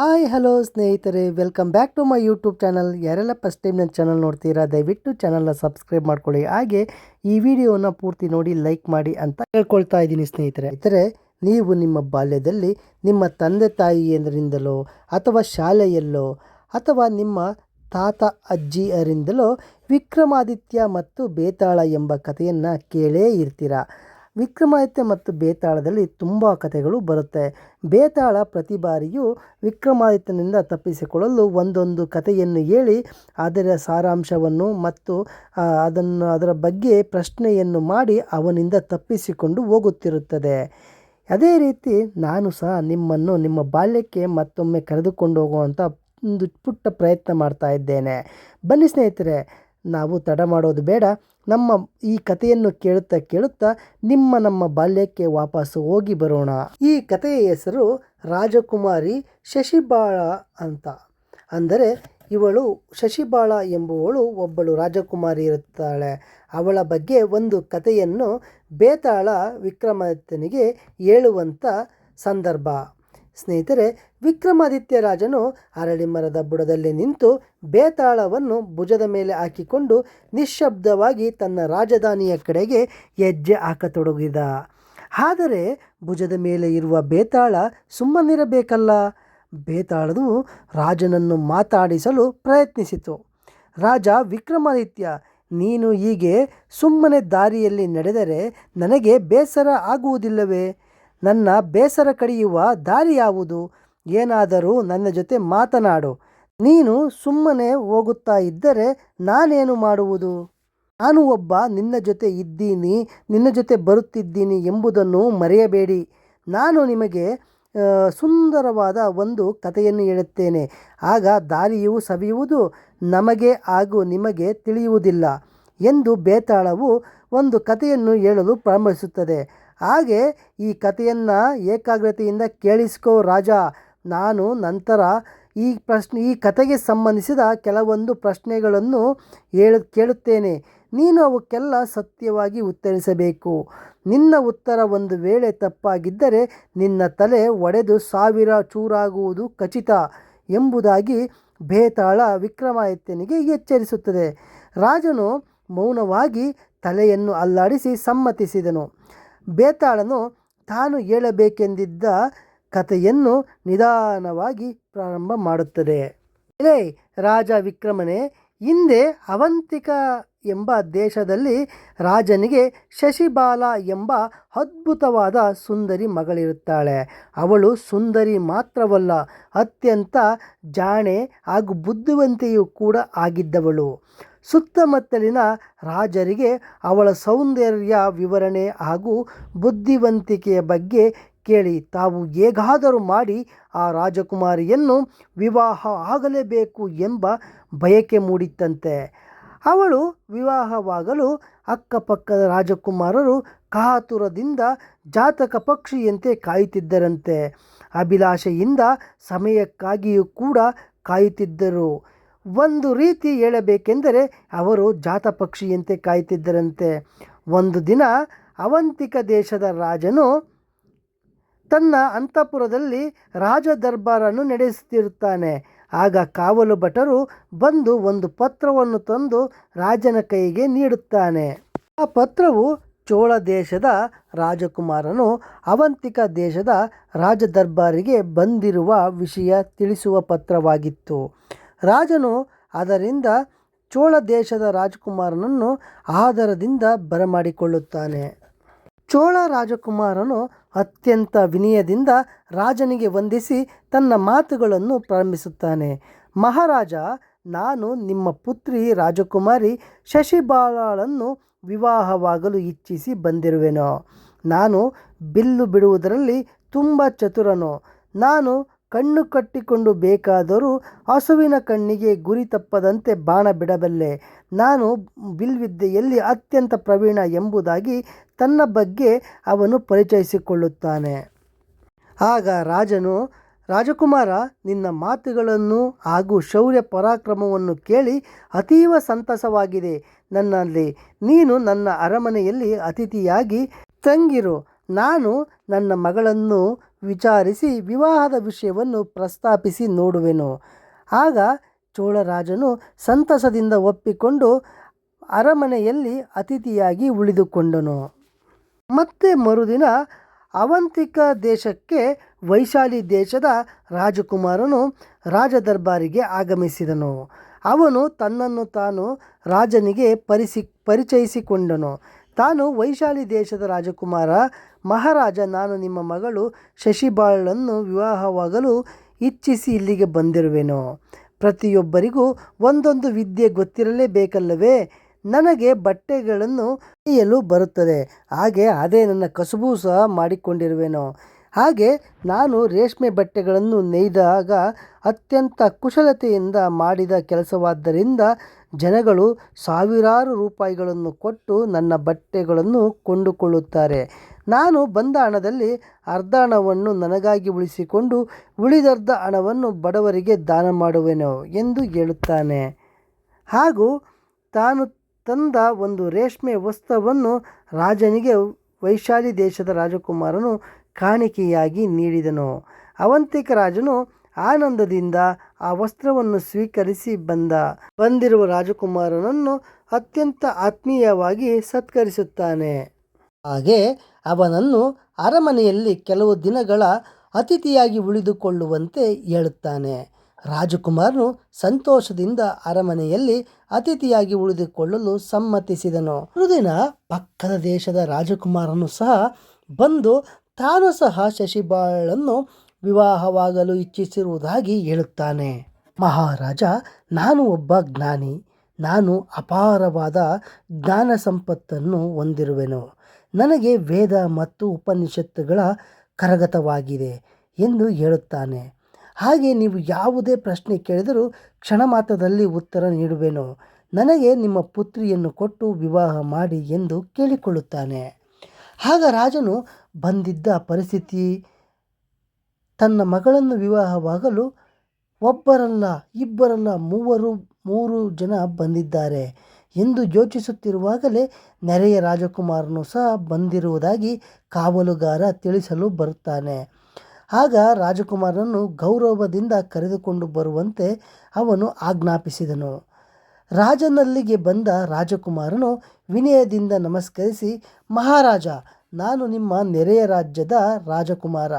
Hi, hello ಸ್ನೇಹಿತರೆ. Welcome back to my YouTube channel ಯಾರೆಲ್ಲ first time ನನ್ನ channel ನೋಡ್ತೀರಾ, ದಯವಿಟ್ಟು ಚಾನಲ್ನ ಸಬ್ಸ್ಕ್ರೈಬ್ ಮಾಡ್ಕೊಳ್ಳಿ. ಹಾಗೆ ಈ ವಿಡಿಯೋನ ಪೂರ್ತಿ ನೋಡಿ ಲೈಕ್ ಮಾಡಿ ಅಂತ ಹೇಳ್ಕೊಳ್ತಾ ಇದ್ದೀನಿ ಸ್ನೇಹಿತರೆ. ಸ್ನೇಹಿತರೆ, ನೀವು ನಿಮ್ಮ ಬಾಲ್ಯದಲ್ಲಿ ನಿಮ್ಮ ತಂದೆ ತಾಯಿಯರಿಂದಲೋ ಅಥವಾ ಶಾಲೆಯಲ್ಲೋ, ಅಥವಾ ನಿಮ್ಮ ತಾತ ಅಜ್ಜಿಯರಿಂದಲೋ ವಿಕ್ರಮಾದಿತ್ಯ ಮತ್ತು ಬೇತಾಳ ಎಂಬ ಕಥೆಯನ್ನು ಕೇಳೇ ಇರ್ತೀರ? ವಿಕ್ರಮಾದಿತ್ಯ ಮತ್ತು ಬೇತಾಳದಲ್ಲಿ ತುಂಬ ಕಥೆಗಳು ಬರುತ್ತೆ. ಬೇತಾಳ ಪ್ರತಿ ಬಾರಿಯೂ ವಿಕ್ರಮಾದಿತ್ಯನಿಂದ ತಪ್ಪಿಸಿಕೊಳ್ಳಲು ಒಂದೊಂದು ಕಥೆಯನ್ನು ಹೇಳಿ, ಅದರ ಸಾರಾಂಶವನ್ನು ಮತ್ತು ಅದನ್ನು, ಅದರ ಬಗ್ಗೆ ಪ್ರಶ್ನೆಯನ್ನು ಮಾಡಿ ಅವನಿಂದ ತಪ್ಪಿಸಿಕೊಂಡು ಹೋಗುತ್ತಿರುತ್ತದೆ. ಅದೇ ರೀತಿ ನಾನು ಸಹ ನಿಮ್ಮನ್ನು ನಿಮ್ಮ ಬಾಲ್ಯಕ್ಕೆ ಮತ್ತೊಮ್ಮೆ ಕರೆದುಕೊಂಡು ಹೋಗುವಂಥ ಒಂದು ಪುಟ್ಟ ಪ್ರಯತ್ನ ಮಾಡ್ತಾ ಇದ್ದೇನೆ. ಬನ್ನಿ ಸ್ನೇಹಿತರೆ, ನಾವು ತಡ ಮಾಡೋದು ಬೇಡ. ನಮ್ಮ ಈ ಕಥೆಯನ್ನು ಕೇಳುತ್ತಾ ಕೇಳುತ್ತಾ ನಿಮ್ಮ ನಮ್ಮ ಬಾಲ್ಯಕ್ಕೆ ವಾಪಸ್ಸು ಹೋಗಿ ಬರೋಣ. ಈ ಕಥೆಯ ಹೆಸರು ರಾಜಕುಮಾರಿ ಶಶಿಬಾಳ ಅಂತ. ಅಂದರೆ ಇವಳು ಶಶಿಬಾಳ ಎಂಬುವಳು ಒಬ್ಬಳು ರಾಜಕುಮಾರಿ ಇರುತ್ತಾಳೆ. ಅವಳ ಬಗ್ಗೆ ಒಂದು ಕಥೆಯನ್ನು ಬೇತಾಳ ವಿಕ್ರಮಾದಿತ್ಯನಿಗೆ ಹೇಳುವಂಥ ಸಂದರ್ಭ. ಸ್ನೇಹಿತರೆ, ವಿಕ್ರಮಾದಿತ್ಯ ರಾಜನು ಅರಳಿ ಮರದ ಬುಡದಲ್ಲಿ ನಿಂತು ಬೇತಾಳವನ್ನು ಭುಜದ ಮೇಲೆ ಹಾಕಿಕೊಂಡು ನಿಶ್ಶಬ್ದವಾಗಿ ತನ್ನ ರಾಜಧಾನಿಯ ಕಡೆಗೆ ಹೆಜ್ಜೆ ಹಾಕತೊಡಗಿದ. ಆದರೆ ಭುಜದ ಮೇಲೆ ಇರುವ ಬೇತಾಳ ಸುಮ್ಮನಿರಬೇಕಲ್ಲ? ಬೇತಾಳದು ರಾಜನನ್ನು ಮಾತಾಡಿಸಲು ಪ್ರಯತ್ನಿಸಿತು. ರಾಜ, ವಿಕ್ರಮಾದಿತ್ಯ, ನೀನು ಹೀಗೆ ಸುಮ್ಮನೆ ದಾರಿಯಲ್ಲಿ ನಡೆದರೆ ನನಗೆ ಬೇಸರ ಆಗುವುದಿಲ್ಲವೇ? ನನ್ನ ಬೇಸರ ಕಡಿಯುವ ದಾರಿ ಯಾವುದು? ಏನಾದರೂ ನನ್ನ ಜೊತೆ ಮಾತನಾಡು. ನೀನು ಸುಮ್ಮನೆ ಹೋಗುತ್ತಾ ಇದ್ದರೆ ನಾನೇನು ಮಾಡುವುದು? ನಾನು ಒಬ್ಬ ನಿನ್ನ ಜೊತೆ ಇದ್ದೀನಿ, ನಿನ್ನ ಜೊತೆ ಬರುತ್ತಿದ್ದೀನಿ ಎಂಬುದನ್ನು ಮರೆಯಬೇಡಿ. ನಾನು ನಿಮಗೆ ಸುಂದರವಾದ ಒಂದು ಕಥೆಯನ್ನು ಹೇಳುತ್ತೇನೆ. ಆಗ ದಾರಿಯು ಸವಿಯುವುದು ನಮಗೆ ಹಾಗೂ ನಿಮಗೆ ತಿಳಿಯುವುದಿಲ್ಲ ಎಂದು ಬೇತಾಳವು ಒಂದು ಕಥೆಯನ್ನು ಹೇಳಲು ಪ್ರಾರಂಭಿಸುತ್ತದೆ. ಹಾಗೆ ಈ ಕಥೆಯನ್ನು ಏಕಾಗ್ರತೆಯಿಂದ ಕೇಳಿಸ್ಕೋ ರಾಜ. ನಾನು ನಂತರ ಈ ಪ್ರಶ್ನೆ, ಈ ಕಥೆಗೆ ಸಂಬಂಧಿಸಿದ ಕೆಲವೊಂದು ಪ್ರಶ್ನೆಗಳನ್ನು ಹೇಳ, ಕೇಳುತ್ತೇನೆ. ನೀನು ಅವಕ್ಕೆಲ್ಲ ಸತ್ಯವಾಗಿ ಉತ್ತರಿಸಬೇಕು. ನಿನ್ನ ಉತ್ತರ ಒಂದು ವೇಳೆ ತಪ್ಪಾಗಿದ್ದರೆ ನಿನ್ನ ತಲೆ ಒಡೆದು ಸಾವಿರ ಚೂರಾಗುವುದು ಖಚಿತ ಎಂಬುದಾಗಿ ಬೇತಾಳ ವಿಕ್ರಮಾದಿತ್ಯನಿಗೆ ಎಚ್ಚರಿಸುತ್ತದೆ. ರಾಜನು ಮೌನವಾಗಿ ತಲೆಯನ್ನು ಅಲ್ಲಾಡಿಸಿ ಸಮ್ಮತಿಸಿದನು. ಬೇತಾಳನು ತಾನು ಹೇಳಬೇಕೆಂದಿದ್ದ ಕಥೆಯನ್ನು ನಿಧಾನವಾಗಿ ಪ್ರಾರಂಭ ಮಾಡುತ್ತದೆ. ಎಲೇ ರಾಜ ವಿಕ್ರಮನೇ ಹಿಂದೆ ಅವಂತಿಕ ಎಂಬ ದೇಶದಲ್ಲಿ ರಾಜನಿಗೆ ಶಶಿಬಾಲ ಎಂಬ ಅದ್ಭುತವಾದ ಸುಂದರಿ ಮಗಳಿರುತ್ತಾಳೆ. ಅವಳು ಸುಂದರಿ ಮಾತ್ರವಲ್ಲ, ಅತ್ಯಂತ ಜಾಣೆ ಹಾಗೂ ಬುದ್ಧಿವಂತೆಯೂ ಕೂಡ ಆಗಿದ್ದವಳು. ಸುತ್ತಮುತ್ತಲಿನ ರಾಜರಿಗೆ ಅವಳ ಸೌಂದರ್ಯ ವಿವರಣೆ ಹಾಗೂ ಬುದ್ಧಿವಂತಿಕೆಯ ಬಗ್ಗೆ ಕೇಳಿ. ತಾವು ಹೇಗಾದರೂ ಮಾಡಿ ಆ ರಾಜಕುಮಾರಿಯನ್ನು ವಿವಾಹ ಆಗಲೇಬೇಕು ಎಂಬ ಬಯಕೆ ಮೂಡಿತ್ತಂತೆ. ಅವಳು ವಿವಾಹವಾಗಲು ಅಕ್ಕಪಕ್ಕದ ರಾಜಕುಮಾರರು ಕಾತುರದಿಂದ ಜಾತಕ ಪಕ್ಷಿಯಂತೆ ಕಾಯುತ್ತಿದ್ದರಂತೆ. ಅಭಿಲಾಷೆಯಿಂದ ಸಮಯಕ್ಕಾಗಿಯೂ ಕೂಡ ಕಾಯುತ್ತಿದ್ದರು. ಒಂದು ರೀತಿ ಹೇಳಬೇಕೆಂದರೆ ಅವರು ಜಾತಪಕ್ಷಿಯಂತೆ ಕಾಯುತ್ತಿದ್ದರಂತೆ. ಒಂದು ದಿನ ಅವಂತಿಕ ದೇಶದ ರಾಜನು ತನ್ನ ಅಂತಃಪುರದಲ್ಲಿ ರಾಜ ದರ್ಬಾರನ್ನು ನಡೆಸುತ್ತಿರುತ್ತಾನೆ. ಆಗ ಕಾವಲು ಭಟರು ಬಂದು ಒಂದು ಪತ್ರವನ್ನು ತಂದು ರಾಜನ ಕೈಗೆ ನೀಡುತ್ತಾನೆ. ಆ ಪತ್ರವು ಚೋಳ ದೇಶದ ರಾಜಕುಮಾರನು ಅವಂತಿಕ ದೇಶದ ರಾಜ ದರ್ಬಾರಿಗೆ ಬಂದಿರುವ ವಿಷಯ ತಿಳಿಸುವ ಪತ್ರವಾಗಿತ್ತು. ರಾಜನು ಅದರಿಂದ ಚೋಳ ದೇಶದ ರಾಜಕುಮಾರನನ್ನು ಆದರದಿಂದ ಬರಮಾಡಿಕೊಳ್ಳುತ್ತಾನೆ. ಚೋಳ ರಾಜಕುಮಾರನು ಅತ್ಯಂತ ವಿನಯದಿಂದ ರಾಜನಿಗೆ ವಂದಿಸಿ ತನ್ನ ಮಾತುಗಳನ್ನು ಪ್ರಾರಂಭಿಸುತ್ತಾನೆ. ಮಹಾರಾಜ, ನಾನು ನಿಮ್ಮ ಪುತ್ರಿ ರಾಜಕುಮಾರಿ ಶಶಿಬಾಳನ್ನು ವಿವಾಹವಾಗಲು ಇಚ್ಛಿಸಿ ಬಂದಿರುವೆನು. ನಾನು ಬಿಲ್ಲು ಬಿಡುವುದರಲ್ಲಿ ತುಂಬ ಚತುರನು. ನಾನು ಕಣ್ಣು ಕಟ್ಟಿಕೊಂಡು ಬೇಕಾದರೂ ಹಸುವಿನ ಕಣ್ಣಿಗೆ ಗುರಿ ತಪ್ಪದಂತೆ ಬಾಣ ಬಿಡಬಲ್ಲೆ. ನಾನು ಬಿಲ್ವಿದ್ಯೆಯಲ್ಲಿ ಅತ್ಯಂತ ಪ್ರವೀಣ ಎಂಬುದಾಗಿ ತನ್ನ ಬಗ್ಗೆ ಅವನು ಪರಿಚಯಿಸಿಕೊಳ್ಳುತ್ತಾನೆ. ಆಗ ರಾಜನು, ರಾಜಕುಮಾರ, ನಿನ್ನ ಮಾತುಗಳನ್ನು ಹಾಗೂ ಶೌರ್ಯ ಪರಾಕ್ರಮವನ್ನು ಕೇಳಿ ಅತೀವ ಸಂತಸವಾಗಿದೆ. ನನ್ನಲ್ಲಿ ನೀನು ನನ್ನ ಅರಮನೆಯಲ್ಲಿ ಅತಿಥಿಯಾಗಿ ತಂಗಿರು. ನಾನು ನನ್ನ ಮಗಳನ್ನು ವಿಚಾರಿಸಿ ವಿವಾಹದ ವಿಷಯವನ್ನು ಪ್ರಸ್ತಾಪಿಸಿ ನೋಡುವೆನು. ಆಗ ಚೋಳರಾಜನು ಸಂತಸದಿಂದ ಒಪ್ಪಿಕೊಂಡು ಅರಮನೆಯಲ್ಲಿ ಅತಿಥಿಯಾಗಿ ಉಳಿದುಕೊಂಡನು. ಮತ್ತೆ ಮರುದಿನ ಅವಂತಿಕ ದೇಶಕ್ಕೆ ವೈಶಾಲಿ ದೇಶದ ರಾಜಕುಮಾರನು ರಾಜದರ್ಬಾರಿಗೆ ಆಗಮಿಸಿದನು. ಅವನು ತನ್ನನ್ನು ತಾನು ರಾಜನಿಗೆ ಪರಿಸಿ, ಪರಿಚಯಿಸಿಕೊಂಡನು. ತಾನು ವೈಶಾಲಿ ದೇಶದ ರಾಜಕುಮಾರ. ಮಹಾರಾಜ, ನಾನು ನಿಮ್ಮ ಮಗಳು ಶಶಿಬಾಳನ್ನು ವಿವಾಹವಾಗಲು ಇಚ್ಛಿಸಿ ಇಲ್ಲಿಗೆ ಬಂದಿರುವೆನು. ಪ್ರತಿಯೊಬ್ಬರಿಗೂ ಒಂದೊಂದು ವಿದ್ಯೆ ಗೊತ್ತಿರಲೇಬೇಕಲ್ಲವೇ? ನನಗೆ ಬಟ್ಟೆಗಳನ್ನು ನೇಯಲು ಬರುತ್ತದೆ. ಹಾಗೆ ಅದೇ ನನ್ನ ಕಸುಬು ಸಹ ಮಾಡಿಕೊಂಡಿರುವೆನೋ? ಹಾಗೆ ನಾನು ರೇಷ್ಮೆ ಬಟ್ಟೆಗಳನ್ನು ನೇಯ್ದಾಗ ಅತ್ಯಂತ ಕುಶಲತೆಯಿಂದ ಮಾಡಿದ ಕೆಲಸವಾದ್ದರಿಂದ ಜನಗಳು ಸಾವಿರಾರು ರೂಪಾಯಿಗಳನ್ನು ಕೊಟ್ಟು ನನ್ನ ಬಟ್ಟೆಗಳನ್ನು ಕೊಂಡುಕೊಳ್ಳುತ್ತಾರೆ. ನಾನು ಬಂದ ಹಣದಲ್ಲಿ ಅರ್ಧ ಹಣವನ್ನು ನನಗಾಗಿ ಉಳಿಸಿಕೊಂಡು ಉಳಿದರ್ಧ ಹಣವನ್ನು ಬಡವರಿಗೆ ದಾನ ಮಾಡುವೆನು ಎಂದು ಹೇಳುತ್ತಾನೆ. ಹಾಗೂ ತಾನು ತಂದ ಒಂದು ರೇಷ್ಮೆ ವಸ್ತ್ರವನ್ನು ರಾಜನಿಗೆ, ವೈಶಾಲಿ ದೇಶದ ರಾಜಕುಮಾರನು ಕಾಣಿಕೆಯಾಗಿ ನೀಡಿದನು. ಅವಂತಿಕ ರಾಜನು ಆನಂದದಿಂದ ಆ ವಸ್ತ್ರವನ್ನು ಸ್ವೀಕರಿಸಿ ಬಂದ. ಬಂದಿರುವ ರಾಜಕುಮಾರನನ್ನು ಅತ್ಯಂತ ಆತ್ಮೀಯವಾಗಿ ಸತ್ಕರಿಸುತ್ತಾನೆ. ಹಾಗೆ ಅವನನ್ನು ಅರಮನೆಯಲ್ಲಿ ಕೆಲವು ದಿನಗಳ ಅತಿಥಿಯಾಗಿ ಉಳಿದುಕೊಳ್ಳುವಂತೆ ಹೇಳುತ್ತಾನೆ. ರಾಜಕುಮಾರನು ಸಂತೋಷದಿಂದ ಅರಮನೆಯಲ್ಲಿ ಅತಿಥಿಯಾಗಿ ಉಳಿದುಕೊಳ್ಳಲು ಸಮ್ಮತಿಸಿದನು. ಮರುದಿನ ಪಕ್ಕದ ದೇಶದ ರಾಜಕುಮಾರನು ಸಹ ಬಂದು ತಾನು ಸಹ ಶಶಿಬಾಳನ್ನು ವಿವಾಹವಾಗಲು ಇಚ್ಛಿಸಿರುವುದಾಗಿ ಹೇಳುತ್ತಾನೆ. ಮಹಾರಾಜ, ನಾನು ಒಬ್ಬ ಜ್ಞಾನಿ. ನಾನು ಅಪಾರವಾದ ಜ್ಞಾನ ಸಂಪತ್ತನ್ನು ಹೊಂದಿರುವೆನು. ನನಗೆ ವೇದ ಮತ್ತು ಉಪನಿಷತ್ತುಗಳ ಕರಗತವಾಗಿದೆ ಎಂದು ಹೇಳುತ್ತಾನೆ. ಹಾಗೆ ನೀವು ಯಾವುದೇ ಪ್ರಶ್ನೆ ಕೇಳಿದರೂ ಕ್ಷಣ ಮಾತ್ರದಲ್ಲಿ ಉತ್ತರ ನೀಡುವೆನು. ನನಗೆ ನಿಮ್ಮ ಪುತ್ರಿಯನ್ನು ಕೊಟ್ಟು ವಿವಾಹ ಮಾಡಿ ಎಂದು ಕೇಳಿಕೊಳ್ಳುತ್ತಾನೆ. ಆಗ ರಾಜನು ಬಂದಿದ್ದ ಪರಿಸ್ಥಿತಿ, ತನ್ನ ಮಗಳನ್ನು ವಿವಾಹವಾಗಲು ಒಬ್ಬರಲ್ಲ, ಇಬ್ಬರಲ್ಲ, ಮೂವರು, ಮೂರು ಜನ ಬಂದಿದ್ದಾರೆ. ಎಂದು ಯೋಚಿಸುತ್ತಿರುವಾಗಲೇ ನೆರೆಯ ರಾಜಕುಮಾರನು ಸಹ ಬಂದಿರುವುದಾಗಿ ಕಾವಲುಗಾರ ತಿಳಿಸಲು ಬರುತ್ತಾನೆ. ಆಗ ರಾಜಕುಮಾರನನ್ನು ಗೌರವದಿಂದ ಕರೆದುಕೊಂಡು ಬರುವಂತೆ ಅವನು ಆಜ್ಞಾಪಿಸಿದನು. ರಾಜನಲ್ಲಿಗೆ ಬಂದ ರಾಜಕುಮಾರನು ವಿನಯದಿಂದ ನಮಸ್ಕರಿಸಿ, ಮಹಾರಾಜ, ನಾನು ನಿಮ್ಮ ನೆರೆಯ ರಾಜ್ಯದ ರಾಜಕುಮಾರ.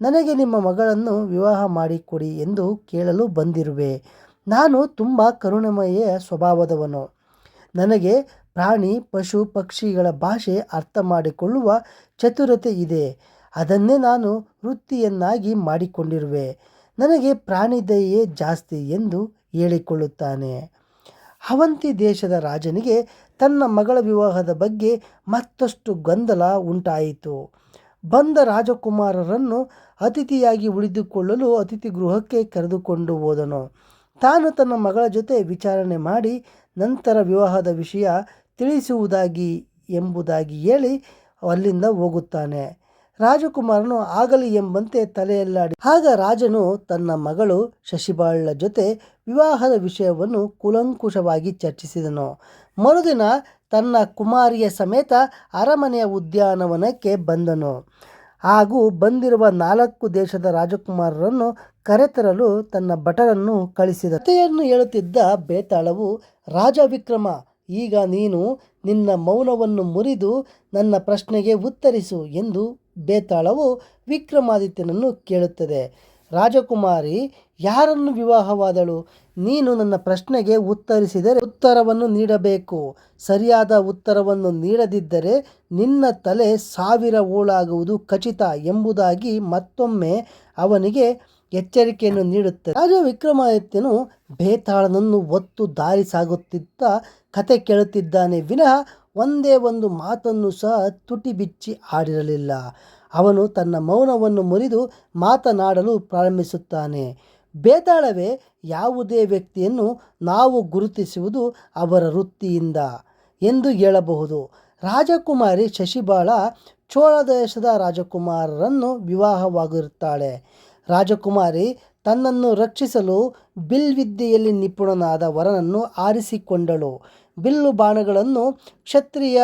ನನಗೆ ನಿಮ್ಮ ಮಗಳನ್ನು ವಿವಾಹ ಮಾಡಿಕೊಡಿ ಎಂದು ಕೇಳಲು ಬಂದಿರುವೆ. ನಾನು ತುಂಬ ಕರುಣಮಯ ಸ್ವಭಾವದವನು. ನನಗೆ ಪ್ರಾಣಿ, ಪಶು, ಪಕ್ಷಿಗಳ ಭಾಷೆ ಅರ್ಥ ಮಾಡಿಕೊಳ್ಳುವ ಚತುರತೆ ಇದೆ. ಅದನ್ನೇ ನಾನು ವೃತ್ತಿಯನ್ನಾಗಿ ಮಾಡಿಕೊಂಡಿರುವೆ. ನನಗೆ ಪ್ರಾಣಿ ದಯೆಯೇ ಜಾಸ್ತಿ ಎಂದು ಹೇಳಿಕೊಳ್ಳುತ್ತಾನೆ. ಅವಂತಿ ದೇಶದ ರಾಜನಿಗೆ ತನ್ನ ಮಗಳ ವಿವಾಹದ ಬಗ್ಗೆ ಮತ್ತಷ್ಟು ಗೊಂದಲ ಉಂಟಾಯಿತು. ಬಂದ ರಾಜಕುಮಾರರನ್ನು ಅತಿಥಿಯಾಗಿ ಉಳಿದುಕೊಳ್ಳಲು ಅತಿಥಿ ಗೃಹಕ್ಕೆ ಕರೆದುಕೊಂಡು ಹೋದನು. ತಾನು ತನ್ನ ಮಗಳ ಜೊತೆ ವಿಚಾರಣೆ ಮಾಡಿ ನಂತರ ವಿವಾಹದ ವಿಷಯ ತಿಳಿಸುವುದಾಗಿ ಎಂಬುದಾಗಿ ಹೇಳಿ ಅಲ್ಲಿಂದ ಹೋಗುತ್ತಾನೆ. ರಾಜಕುಮಾರನು ಆಗಲಿ ಎಂಬಂತೆ ತಲೆಯಲ್ಲಾಡಿ, ಆಗ ರಾಜನು ತನ್ನ ಮಗಳು ಶಶಿಬಾಳ ಜೊತೆ ವಿವಾಹದ ವಿಷಯವನ್ನು ಕುಲಂಕುಷವಾಗಿ ಚರ್ಚಿಸಿದನು. ಮರುದಿನ ತನ್ನ ಕುಮಾರಿಯ ಸಮೇತ ಅರಮನೆಯ ಉದ್ಯಾನವನಕ್ಕೆ ಬಂದನು. ಹಾಗೂ ಬಂದಿರುವ ನಾಲ್ಕು ದೇಶದ ರಾಜಕುಮಾರರನ್ನು ಕರೆತರಲು ತನ್ನ ಭಟರನ್ನು ಕಳಿಸಿದ ಕಥೆಯನ್ನು ಹೇಳುತ್ತಿದ್ದ ಬೇತಾಳವು, ರಾಜ ವಿಕ್ರಮ, ಈಗ ನೀನು ನಿನ್ನ ಮೌನವನ್ನು ಮುರಿದು ನನ್ನ ಪ್ರಶ್ನೆಗೆ ಉತ್ತರಿಸು ಎಂದು ಬೇತಾಳವು ವಿಕ್ರಮಾದಿತ್ಯನನ್ನು ಕೇಳುತ್ತದೆ. ರಾಜಕುಮಾರಿ, ಯಾರನ್ನು ವಿವಾಹವಾದಳು? ನೀನು ನನ್ನ ಪ್ರಶ್ನೆಗೆ ಉತ್ತರಿಸಿದರೆ ಉತ್ತರವನ್ನು ನೀಡಬೇಕು. ಸರಿಯಾದ ಉತ್ತರವನ್ನು ನೀಡದಿದ್ದರೆ ನಿನ್ನ ತಲೆ ಸಾವಿರ ಓಳಾಗುವುದು ಖಚಿತ ಎಂಬುದಾಗಿ ಮತ್ತೊಮ್ಮೆ ಅವನಿಗೆ ಎಚ್ಚರಿಕೆಯನ್ನು ನೀಡುತ್ತೆ. ರಾಜ ವಿಕ್ರಮಾದಿತ್ಯನು ಬೇತಾಳನನ್ನು ಒತ್ತು ದಾರಿ ಸಾಗುತ್ತಿದ್ದ ಕತೆ ಕೇಳುತ್ತಿದ್ದಾನೆ. ವಿನಃ ಒಂದೇ ಒಂದು ಮಾತನ್ನು ಸಹ ತುಟಿ ಬಿಚ್ಚಿ ಆಡಿರಲಿಲ್ಲ. ಅವನು ತನ್ನ ಮೌನವನ್ನು ಮುರಿದು ಮಾತನಾಡಲು ಪ್ರಾರಂಭಿಸುತ್ತಾನೆ. ಬೇತಾಳವೇ, ಯಾವುದೇ ವ್ಯಕ್ತಿಯನ್ನು ನಾವು ಗುರುತಿಸುವುದು ಅವರ ವೃತ್ತಿಯಿಂದ ಎಂದು ಹೇಳಬಹುದು. ರಾಜಕುಮಾರಿ ಶಶಿಬಾಳ ಚೋಳ ದೇಶದ ರಾಜಕುಮಾರರನ್ನು ವಿವಾಹವಾಗಿರುತ್ತಾಳೆ. ರಾಜಕುಮಾರಿ ತನ್ನನ್ನು ರಕ್ಷಿಸಲು ಬಿಲ್ ವಿದ್ಯೆಯಲ್ಲಿ ನಿಪುಣನಾದ ವರನನ್ನು ಆರಿಸಿಕೊಂಡಳು. ಬಿಲ್ಲು ಬಾಣಗಳನ್ನು ಕ್ಷತ್ರಿಯ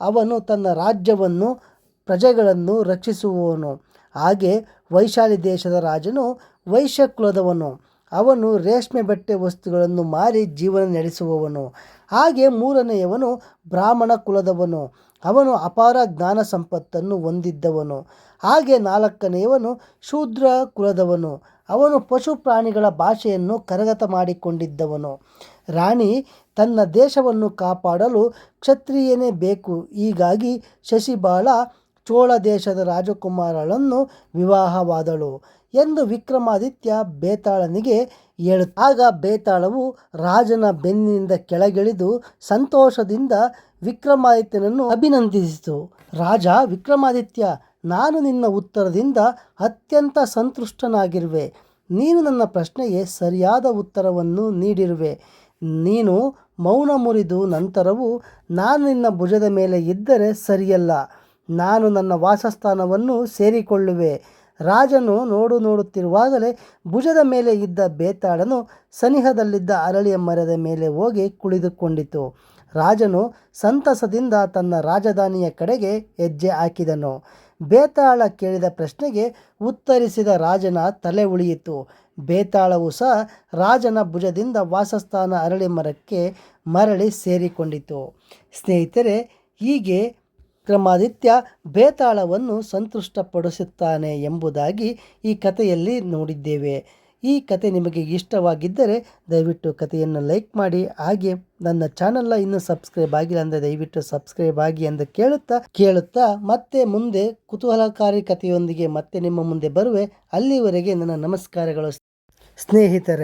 ಅವನು ತನ್ನ ರಾಜ್ಯವನ್ನು ಪ್ರಜೆಗಳನ್ನು ರಕ್ಷಿಸುವವನು. ಹಾಗೆ ವೈಶಾಲಿ ದೇಶದ ರಾಜನು ವೈಶ್ಯ ಕುಲದವನು ಅವನು ರೇಷ್ಮೆ ಬಟ್ಟೆ ವಸ್ತುಗಳನ್ನು ಮಾರಿ ಜೀವನ ನಡೆಸುವವನು. ಹಾಗೆ ಮೂರನೆಯವನು ಬ್ರಾಹ್ಮಣ ಕುಲದವನು. ಅವನು ಅಪಾರ ಜ್ಞಾನ ಸಂಪತ್ತನ್ನು ಹೊಂದಿದ್ದವನು. ಹಾಗೆ ನಾಲ್ಕನೆಯವನು ಶೂದ್ರ ಕುಲದವನು. ಅವನು ಪಶು ಪ್ರಾಣಿಗಳ ಭಾಷೆಯನ್ನು ಕರಗತ ಮಾಡಿಕೊಂಡಿದ್ದವನು. ರಾಣಿ ತನ್ನ ದೇಶವನ್ನು ಕಾಪಾಡಲು ಕ್ಷತ್ರಿಯನೇ ಬೇಕು. ಹೀಗಾಗಿ ಶಶಿಬಾಳ ಚೋಳ ದೇಶದ ರಾಜಕುಮಾರಳನ್ನು ವಿವಾಹವಾದಳು ಎಂದು ವಿಕ್ರಮಾದಿತ್ಯ ಬೇತಾಳನಿಗೆ ಹೇಳು ಆಗ ಬೇತಾಳವು ರಾಜನ ಬೆನ್ನಿನಿಂದ ಕೆಳಗಿಳಿದು ಸಂತೋಷದಿಂದ ವಿಕ್ರಮಾದಿತ್ಯನನ್ನು ಅಭಿನಂದಿಸಿತು. ರಾಜ, ವಿಕ್ರಮಾದಿತ್ಯ, ನಾನು ನಿನ್ನ ಉತ್ತರದಿಂದ ಅತ್ಯಂತ ಸಂತುಷ್ಟನಾಗಿರುವೆ. ನೀನು ನನ್ನ ಪ್ರಶ್ನೆಗೆ ಸರಿಯಾದ ಉತ್ತರವನ್ನು ನೀಡಿರುವೆ. ನೀನು ಮೌನ ಮುರಿದು ನಂತರವೂ ನಾನು ನಿನ್ನ ಭುಜದ ಮೇಲೆ ಇದ್ದರೆ ಸರಿಯಲ್ಲ. ನಾನು ನನ್ನ ವಾಸಸ್ಥಾನವನ್ನು ಸೇರಿಕೊಳ್ಳುವೆ. ರಾಜನು ನೋಡು ನೋಡುತ್ತಿರುವಾಗಲೇ ಭುಜದ ಮೇಲೆ ಇದ್ದ ಬೇತಾಳನು ಸನಿಹದಲ್ಲಿದ್ದ ಅರಳಿಯ ಮರದ ಮೇಲೆ ಹೋಗಿ ಕುಳಿತುಕೊಂಡಿತು ರಾಜನು ಸಂತಸದಿಂದ ತನ್ನ ರಾಜಧಾನಿಯ ಕಡೆಗೆ ಹೆಜ್ಜೆ ಹಾಕಿದನು. ಬೇತಾಳ ಕೇಳಿದ ಪ್ರಶ್ನೆಗೆ ಉತ್ತರಿಸಿದ ರಾಜನ ತಲೆ ಉಳಿಯಿತು. ಬೇತಾಳವು ಸಹ ರಾಜನ ಭುಜದಿಂದ ವಾಸಸ್ಥಾನ ಅರಳಿ ಮರಕ್ಕೆ ಮರಳಿ ಸೇರಿಕೊಂಡಿತು. ಸ್ನೇಹಿತರೆ, ಹೀಗೆ ವಿಕ್ರಮಾದಿತ್ಯ ಬೇತಾಳವನ್ನು ಸಂತುಷ್ಟಪಡಿಸುತ್ತಾನೆ ಎಂಬುದಾಗಿ ಈ ಕಥೆಯಲ್ಲಿ ನೋಡಿದ್ದೇವೆ. ಈ ಕತೆ ನಿಮಗೆ ಇಷ್ಟವಾಗಿದ್ದರೆ ದಯವಿಟ್ಟು ಕಥೆಯನ್ನು ಲೈಕ್ ಮಾಡಿ, ಹಾಗೆ ನನ್ನ ಚಾನಲ್ನ ಇನ್ನೂ ಸಬ್ಸ್ಕ್ರೈಬ್ ಆಗಿಲ್ಲ ಅಂದರೆ ದಯವಿಟ್ಟು ಸಬ್ಸ್ಕ್ರೈಬ್ ಆಗಿ ಎಂದು ಕೇಳುತ್ತಾ ಕೇಳುತ್ತಾ ಮತ್ತೆ ಮುಂದೆ ಕುತೂಹಲಕಾರಿ ಕಥೆಯೊಂದಿಗೆ ಮತ್ತೆ ನಿಮ್ಮ ಮುಂದೆ ಬರುವೆ. ಅಲ್ಲಿವರೆಗೆ ನನ್ನ ನಮಸ್ಕಾರಗಳು. ಸ್ನೇಹಿತರೆ.